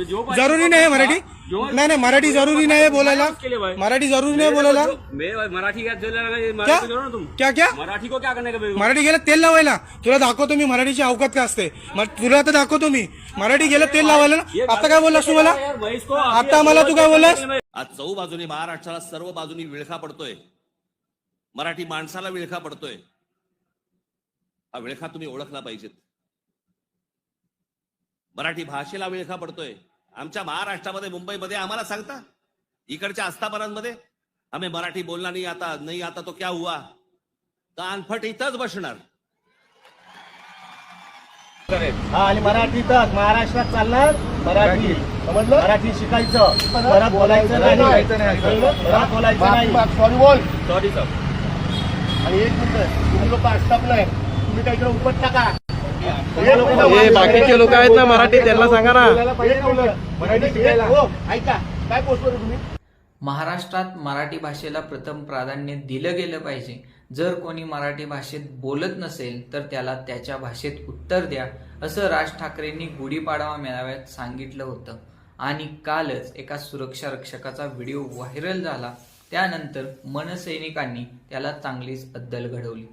जरुरी नाही मराठी? नाही नाही मराठी जरुरी नाही बोलायला. मराठी जरुरी नाही बोलायला. मराठी क्या? क्या मराठी को क्या? करने का मराठी गेलं तेल लावायला. तुला दाखवतो मी मराठीची अवकात काय असते. तुला आता दाखवतो मी. मराठी गेलं तेल लावायला ना? आता काय बोललास तू मला? आता मला तू काय बोललास? आज चौ बाजूनी महाराष्ट्राला सर्व बाजूनी विळखा पडतोय. मराठी माणसाला विळखा पडतोय. हा विळखा तुम्ही ओळखला पाहिजेत. मराठी भाषेला विळखा पडतोय. आमच्या महाराष्ट्रामध्ये मुंबईमध्ये आम्हाला सांगता? इकडच्या आस्थापनांमध्ये? आम्ही मराठी बोलला नाही आता नाही आता तो क्या हुआ? कानफट इथंच बसणार. हा आणि मराठीतच महाराष्ट्रात चालणार मराठी. समजलं? मराठी शिकायचं. परत बोलायचं नाही. परत बोलायचं नाही. सॉरी बोल. सॉरी सर आणि एक मिनिट तुम्ही लोक असतात नाही तुम्ही काही इकडे उपट टाका हे बाकीचे लोक आहेत ना मराठी त्यांना सांगा ना. ऐका काय तुम्ही महाराष्ट्रात मराठी भाषेला प्रथम प्राधान्य दिलं गेलं पाहिजे. जर कोणी मराठी भाषेत बोलत नसेल तर त्याला त्याच्या भाषेत उत्तर द्या असं राज ठाकरेंनी गुढीपाडवा मेळाव्यात सांगितलं होतं. आणि कालच एका सुरक्षा रक्षकाचा व्हिडिओ व्हायरल झाला. त्यानंतर मनसैनिकांनी त्याला चांगलीच अद्दल घडवली.